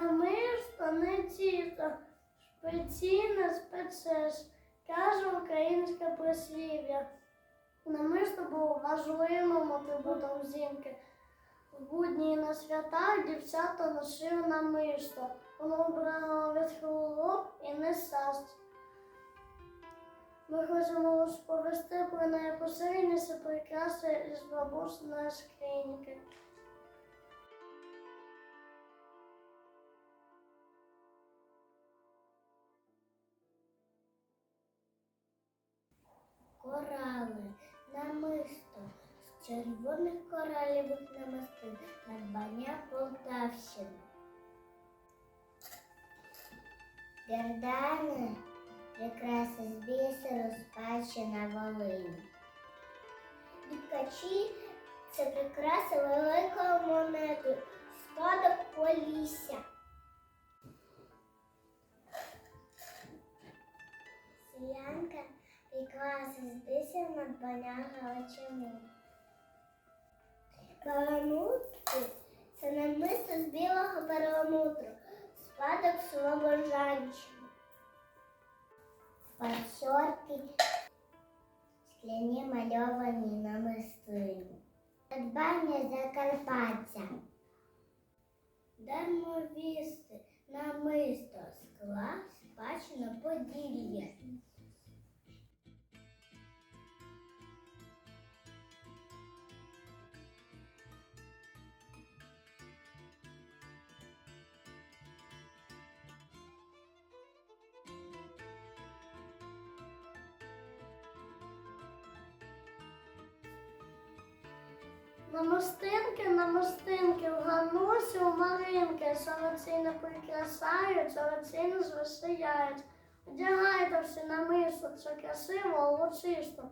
Намисто не тісто, шпиці не каже українське прислів'я. Намисто було важливим атрибутом жінки. В будні на свята дівчата носили намисто. Воно оберегало від хвороб і нещасть. Ми хочемо розповісти про найпосильніші прикраси із бабусиної скриньки. Корали, намисто з червоних коралівих намистин, надбання Полтавщини. Гердани, прикраси з бісеру, спадщина Волині. Бікачі це прикраси великої монети, спадок Полісся. Сіянка прикраси з бісеру, надбання Галичини. Перламутри – це намисто з білого перламутру, спадок Слобожанщини. Пасьорки скляні мальовані намистини. Надбання Закарпаття. Дармовісти, намисто, скла, спадщина Поділля. Намистинки, намистинки, в ганусі у Маринки, сорочини прикрасають, сорочини звисияють. Одягайте всі на намисло, це красиво, урочисто.